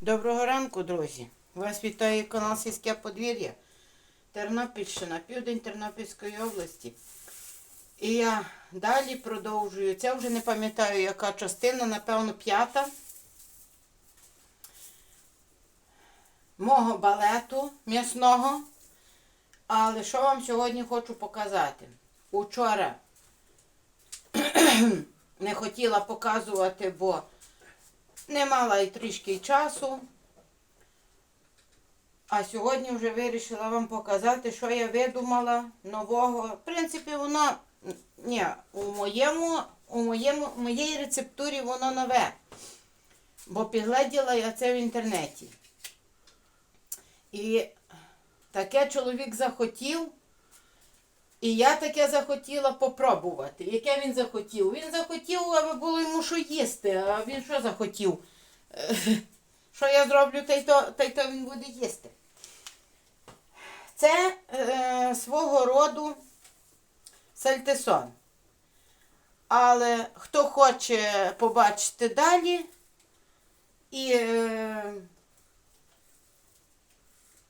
Доброго ранку, друзі! Вас вітає канал Сільське подвір'я. Тернопільщина, південь Тернопільської області. І я далі продовжую. Це вже не пам'ятаю, яка частина, напевно, п'ята. Мого балету м'ясного. Але що вам сьогодні хочу показати? Учора не хотіла показувати, бо не мала і трішки часу. А сьогодні вже вирішила вам показати, що я видумала нового. В принципі, воно ні, у моєму, у моєму, моєї рецептурі воно нове. Бо підгледіла я це в інтернеті. І таке чоловік захотів. І я таке захотіла попробувати. Яке він захотів? Він захотів, аби було йому що їсти. А він що захотів? Що я зроблю, та й то, та й то він буде їсти. Це е, свого роду сальтисон. Але хто хоче побачити далі і е,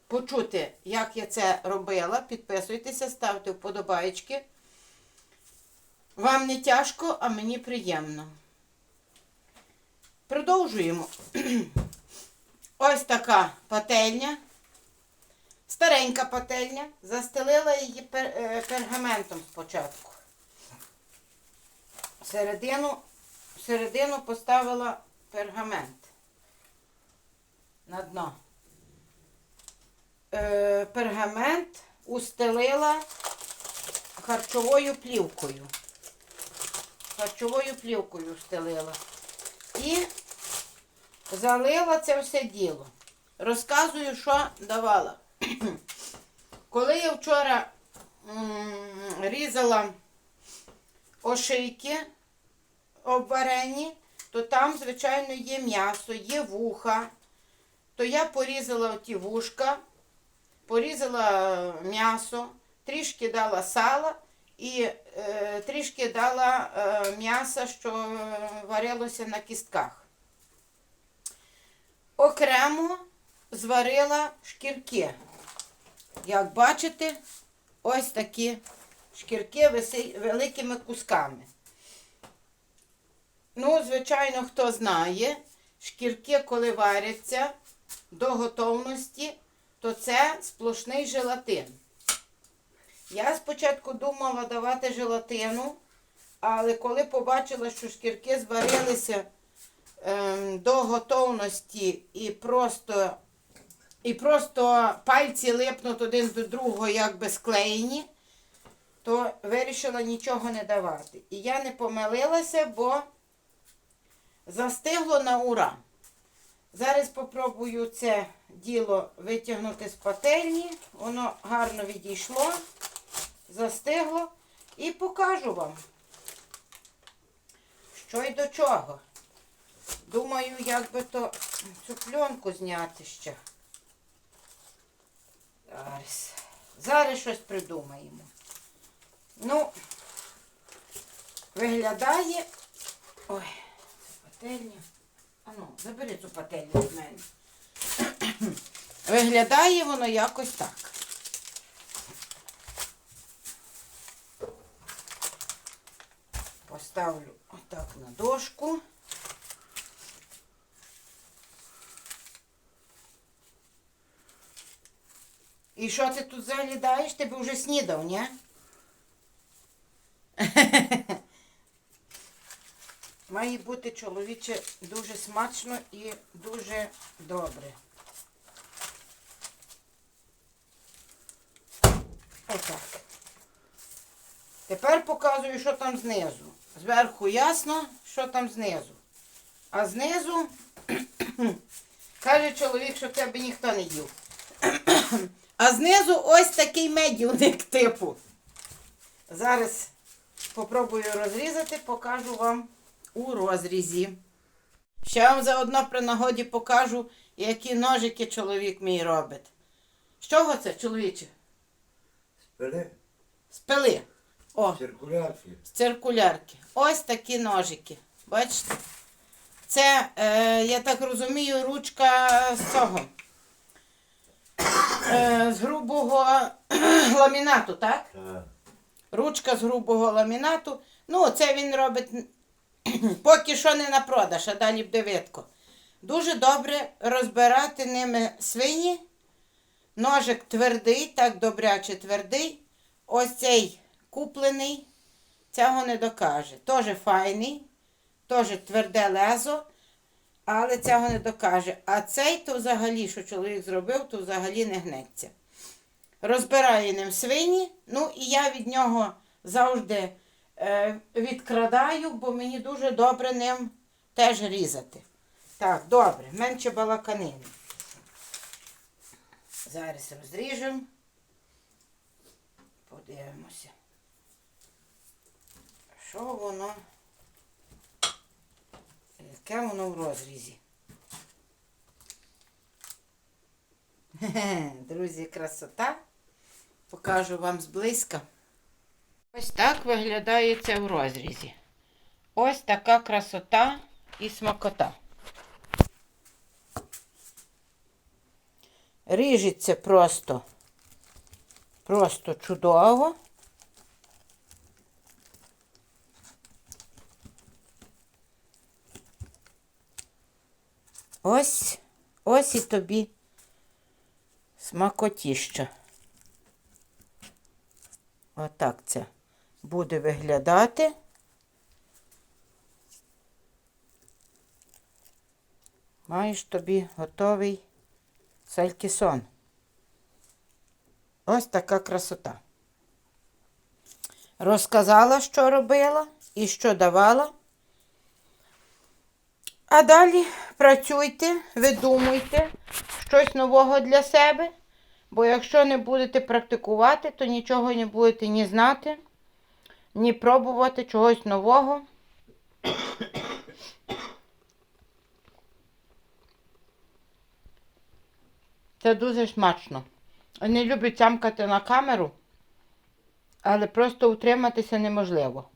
почути, як я це робила, підписуйтеся, ставте вподобайки. Вам не тяжко, а мені приємно. Продовжуємо. Ось така пательня. Старенька пательня. Застелила її е, пергаментом спочатку. Середину, середину поставила пергамент на дно. Е, пергамент устелила харчовою плівкою. Харчовою плівкою стелила. І залила це все діло. Розказую, що давала. Коли я вчора м, різала ошийки обварені, то там, звичайно, є м'ясо, є вуха. То я порізала ті вушка, порізала м'ясо, трішки дала сала і е, трішки дала е, м'яса, що е, варилося на кістках. Окремо зварила шкірки. Як бачите, ось такі шкірки великими кусками. Ну, звичайно, хто знає, шкірки, коли варяться до готовності, то це сплошний желатин. Я спочатку думала давати желатину, але коли побачила, що шкірки зварилися ем, до готовності і просто, і просто пальці липнуть один до другого, якби склеєні, то вирішила нічого не давати. І я не помилилася, бо застигло на ура. Зараз попробую це діло витягнути з пательні. Воно гарно відійшло, застигло. І покажу вам, що й до чого. Думаю, як би то цю пленку зняти ще. Зараз. Зараз щось придумаємо. Ну, виглядає. Ой, це пательня. А ну, забери цю пательню від мене. Виглядає воно якось так. Поставлю отак на дошку. І що ти тут заглядаєш? Ти би вже снідав, ні? Має бути чоловіче дуже смачно і дуже добре. Отак. Тепер показую, що там знизу. Зверху ясно, що там знизу. А знизу каже чоловік, що в тебе ніхто не їв. А знизу ось такий медівник типу. Зараз попробую розрізати, покажу вам у розрізі. Ще вам заодно при нагоді покажу, які ножики чоловік мій робить. З чого це, чоловіче? Спили З пили. О, циркулярки. з циркулярки. Ось такі ножики. Бачите? Це, е, я так розумію, ручка з цього. Е, з грубого ламінату, так? Так. Ручка з грубого ламінату. Ну, це він робить поки що не на продаж, а далі буде видко. Дуже добре розбирати ними свині. Ножик твердий, так добряче твердий. Ось цей куплений, цього не докаже. Теж файний, теж тверде лезо, але цього не докаже. А цей то взагалі, що чоловік зробив, то взагалі не гнеться розбираю ним свині. Ну і я від нього завжди відкрадаю, бо мені дуже добре ним теж різати. Так, добре, менше балаканини. Зараз розріжемо. Подивимося. Що воно? Яке воно в розрізі? Друзі, красота. Покажу вам зблизька. Ось так виглядає це в розрізі. Ось така красота і смакота. Ріжеться просто, просто чудово. Ось, ось і тобі смакотіща. Отак це буде виглядати. Маєш тобі готовий салькісон. Ось така красота. Розказала, що робила і що давала. А далі працюйте, видумуйте щось нового для себе. Бо якщо не будете практикувати, то нічого не будете ні знати, ні пробувати чогось нового. Це дуже смачно. Не люблю тямкати на камеру, але просто утриматися неможливо.